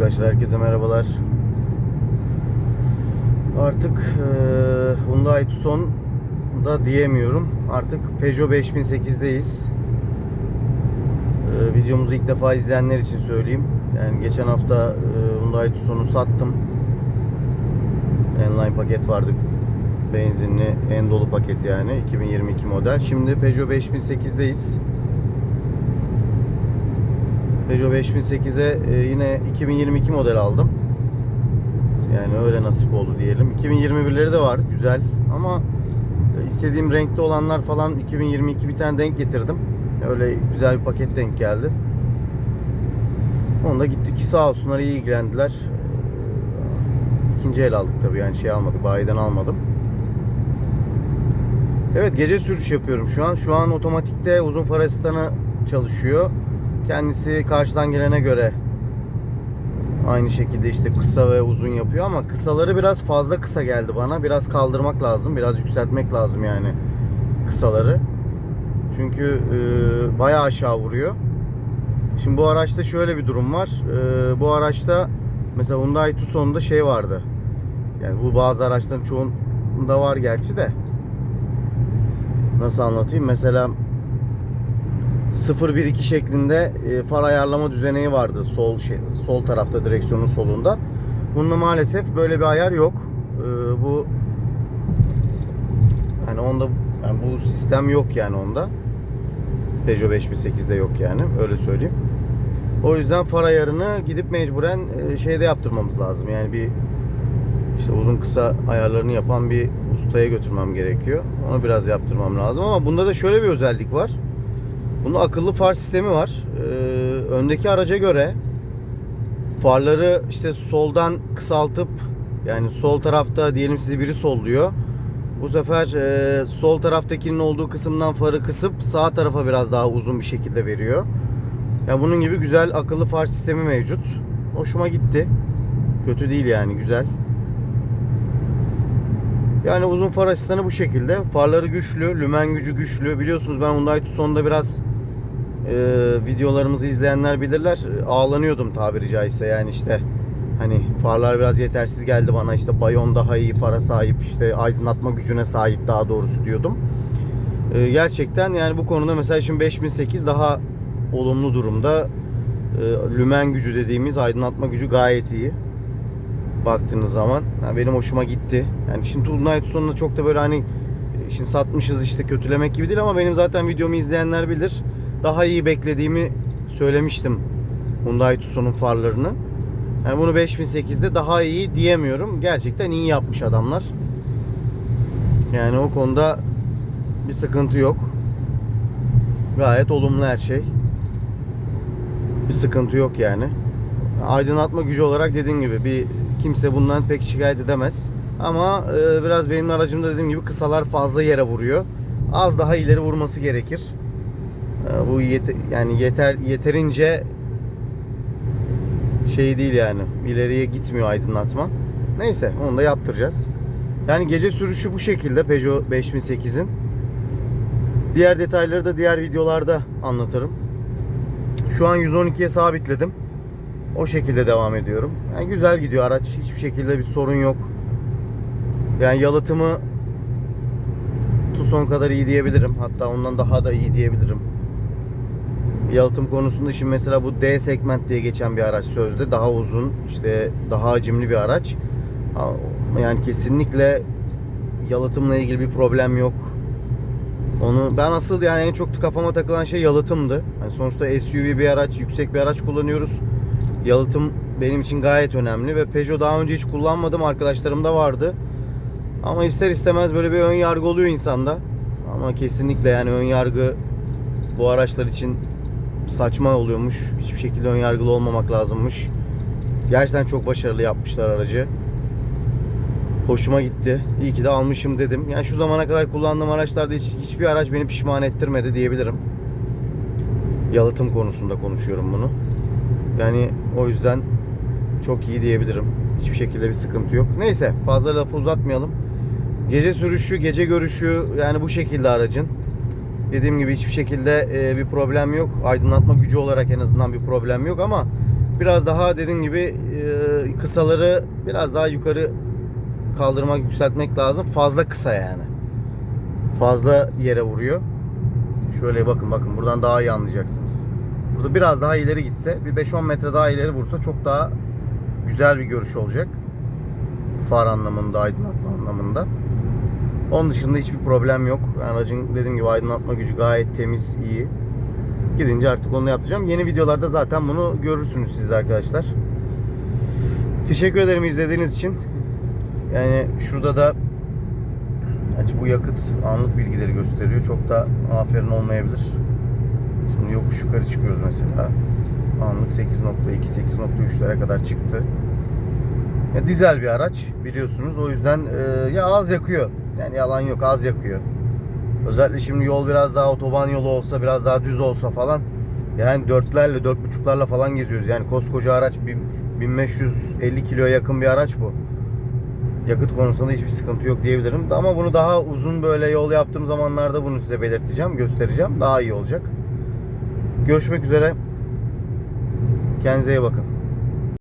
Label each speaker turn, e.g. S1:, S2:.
S1: Arkadaşlar herkese merhabalar. Artık eee Hyundai Tucson da diyemiyorum. Artık Peugeot 5008'deyiz. Eee, videomuzu ilk defa izleyenler için söyleyeyim. Yani geçen hafta eee, Hyundai Tucson'u sattım. Enline paket vardı. Benzinli en dolu paket yani 2022 model. Şimdi Peugeot 5008'deyiz. Peugeot 5008'e e, yine 2022 model aldım. Yani öyle nasip oldu diyelim. 2021'leri de var güzel ama istediğim renkte olanlar falan 2022 bir tane denk getirdim. Öyle güzel bir paket denk geldi. Onu da gittik sağ olsunlar iyi ilgilendiler. Ee, İkinci el aldık tabii yani şey almadık bayiden almadım. Evet gece sürüş yapıyorum şu an. Şu an otomatikte uzun far asistanı çalışıyor. Kendisi karşıdan gelene göre aynı şekilde işte kısa ve uzun yapıyor ama kısaları biraz fazla kısa geldi bana. Biraz kaldırmak lazım, biraz yükseltmek lazım yani kısaları. Çünkü e, bayağı aşağı vuruyor. Şimdi bu araçta şöyle bir durum var. E, bu araçta mesela Hyundai Tucson'da şey vardı. Yani bu bazı araçların çoğunda var gerçi de. Nasıl anlatayım? Mesela 0-1-2 şeklinde e, far ayarlama düzeneği vardı sol şey, sol tarafta direksiyonun solunda. Bunda maalesef böyle bir ayar yok. E, bu hani onda yani bu sistem yok yani onda. Peugeot 5008'de yok yani öyle söyleyeyim. O yüzden far ayarını gidip mecburen e, şeyde yaptırmamız lazım. Yani bir işte uzun kısa ayarlarını yapan bir ustaya götürmem gerekiyor. Onu biraz yaptırmam lazım ama bunda da şöyle bir özellik var. Bunun akıllı far sistemi var. Ee, öndeki araca göre farları işte soldan kısaltıp yani sol tarafta diyelim sizi biri solluyor. Bu sefer e, sol taraftakinin olduğu kısımdan farı kısıp sağ tarafa biraz daha uzun bir şekilde veriyor. Yani bunun gibi güzel akıllı far sistemi mevcut. Hoşuma gitti. Kötü değil yani güzel. Yani uzun far asistanı bu şekilde. Farları güçlü, lümen gücü güçlü. Biliyorsunuz ben Hyundai Tucson'da biraz e, videolarımızı izleyenler bilirler. Ağlanıyordum tabiri caizse yani işte hani farlar biraz yetersiz geldi bana işte bayon daha iyi fara sahip işte aydınlatma gücüne sahip daha doğrusu diyordum. E, gerçekten yani bu konuda mesela şimdi 5008 daha olumlu durumda. E, lümen gücü dediğimiz aydınlatma gücü gayet iyi baktığınız zaman. Yani benim hoşuma gitti. Yani şimdi Hyundai Tucson'da çok da böyle hani şimdi satmışız işte kötülemek gibi değil ama benim zaten videomu izleyenler bilir. Daha iyi beklediğimi söylemiştim Hyundai Tucson'un farlarını. Yani bunu 5008'de daha iyi diyemiyorum. Gerçekten iyi yapmış adamlar. Yani o konuda bir sıkıntı yok. Gayet olumlu her şey. Bir sıkıntı yok yani. Aydınlatma gücü olarak dediğim gibi bir kimse bundan pek şikayet edemez. Ama e, biraz benim aracımda dediğim gibi kısalar fazla yere vuruyor. Az daha ileri vurması gerekir. E, bu yet yani yeter yeterince şey değil yani. İleriye gitmiyor aydınlatma. Neyse onu da yaptıracağız. Yani gece sürüşü bu şekilde Peugeot 5008'in. Diğer detayları da diğer videolarda anlatırım. Şu an 112'ye sabitledim. O şekilde devam ediyorum. Yani güzel gidiyor araç. Hiçbir şekilde bir sorun yok. Yani yalıtımı Tucson kadar iyi diyebilirim. Hatta ondan daha da iyi diyebilirim. Yalıtım konusunda şimdi mesela bu D segment diye geçen bir araç sözde daha uzun, işte daha hacimli bir araç. Yani kesinlikle yalıtımla ilgili bir problem yok. Onu ben asıl yani en çok kafama takılan şey yalıtımdı. Hani sonuçta SUV bir araç, yüksek bir araç kullanıyoruz. Yalıtım benim için gayet önemli ve Peugeot daha önce hiç kullanmadım. Arkadaşlarım da vardı. Ama ister istemez böyle bir ön yargı oluyor insanda. Ama kesinlikle yani ön yargı bu araçlar için saçma oluyormuş. Hiçbir şekilde ön yargılı olmamak lazımmış. Gerçekten çok başarılı yapmışlar aracı. Hoşuma gitti. İyi ki de almışım dedim. Yani şu zamana kadar kullandığım araçlarda hiç, hiçbir araç beni pişman ettirmedi diyebilirim. Yalıtım konusunda konuşuyorum bunu. Yani o yüzden çok iyi diyebilirim. Hiçbir şekilde bir sıkıntı yok. Neyse fazla lafı uzatmayalım. Gece sürüşü, gece görüşü yani bu şekilde aracın. Dediğim gibi hiçbir şekilde e, bir problem yok. Aydınlatma gücü olarak en azından bir problem yok ama Biraz daha dediğim gibi e, kısaları biraz daha yukarı kaldırmak, yükseltmek lazım. Fazla kısa yani. Fazla yere vuruyor. Şöyle bakın bakın buradan daha iyi anlayacaksınız. Burada biraz daha ileri gitse, bir 5-10 metre daha ileri vursa çok daha güzel bir görüş olacak. Far anlamında, aydınlatma anlamında. Onun dışında hiçbir problem yok. Aracın dediğim gibi aydınlatma gücü gayet temiz, iyi. Gidince artık onu yapacağım. Yeni videolarda zaten bunu görürsünüz siz arkadaşlar. Teşekkür ederim izlediğiniz için. Yani şurada da Gerçi bu yakıt anlık bilgileri gösteriyor. Çok da aferin olmayabilir. Şimdi yokuş yukarı çıkıyoruz mesela. Anlık 8.2, 8.3'lere kadar çıktı. Ya dizel bir araç biliyorsunuz. O yüzden e, ya az yakıyor. Yani yalan yok az yakıyor. Özellikle şimdi yol biraz daha otoban yolu olsa, biraz daha düz olsa falan. Yani dörtlerle, dört buçuklarla falan geziyoruz. Yani koskoca araç bin- 1550 kiloya yakın bir araç bu. Yakıt konusunda hiçbir sıkıntı yok diyebilirim. Ama bunu daha uzun böyle yol yaptığım zamanlarda bunu size belirteceğim, göstereceğim. Daha iyi olacak. Görüşmek üzere. Kendinize iyi bakın.